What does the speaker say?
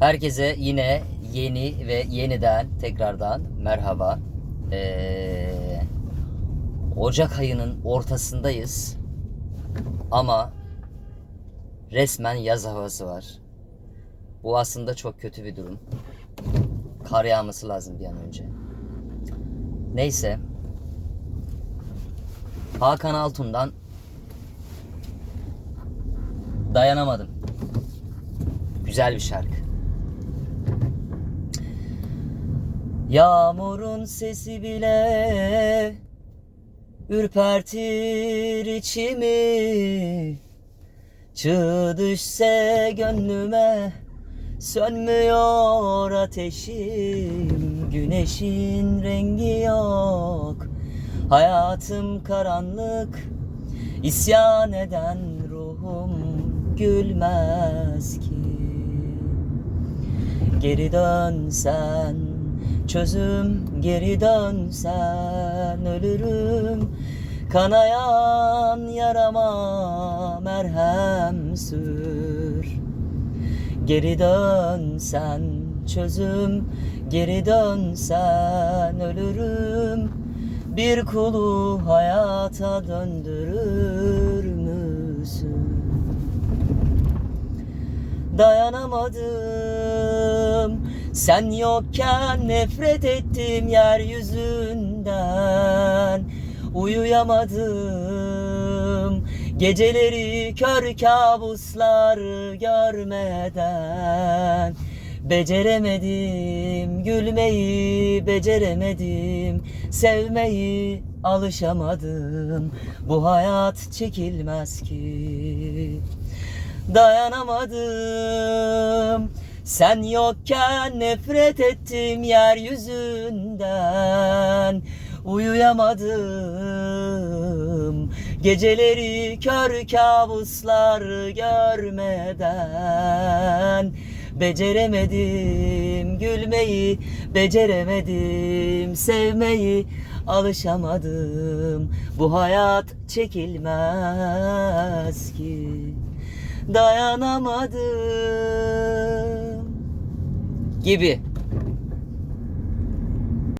Herkese yine yeni ve yeniden tekrardan merhaba. Ee, Ocak ayının ortasındayız. Ama resmen yaz havası var. Bu aslında çok kötü bir durum. Kar yağması lazım bir an önce. Neyse. Hakan Altun'dan dayanamadım. Güzel bir şarkı. Yağmurun sesi bile ürpertir içimi. Çığ düşse gönlüme sönmüyor ateşim. Güneşin rengi yok. Hayatım karanlık. İsyan eden ruhum gülmez ki. Geri dönsen çözüm geri dönsen ölürüm. Kanayan yarama merhem sür. Geri dönsen çözüm geri dönsen ölürüm. Bir kulu hayata döndürür müsün? Dayanamadım Sen yokken nefret ettim yeryüzünden. Uyuyamadım Geceleri kör kabuslar görmeden. Beceremedim gülmeyi beceremedim Sevmeyi alışamadım. Bu hayat çekilmez ki. Dayanamadım Sen yokken nefret ettim yeryüzünden. Uyuyamadım. Geceleri kör kabuslar görmeden. Beceremedim gülmeyi Beceremedim sevmeyi. Alışamadım. Bu hayat çekilmez ki. Dayanamadım gibi.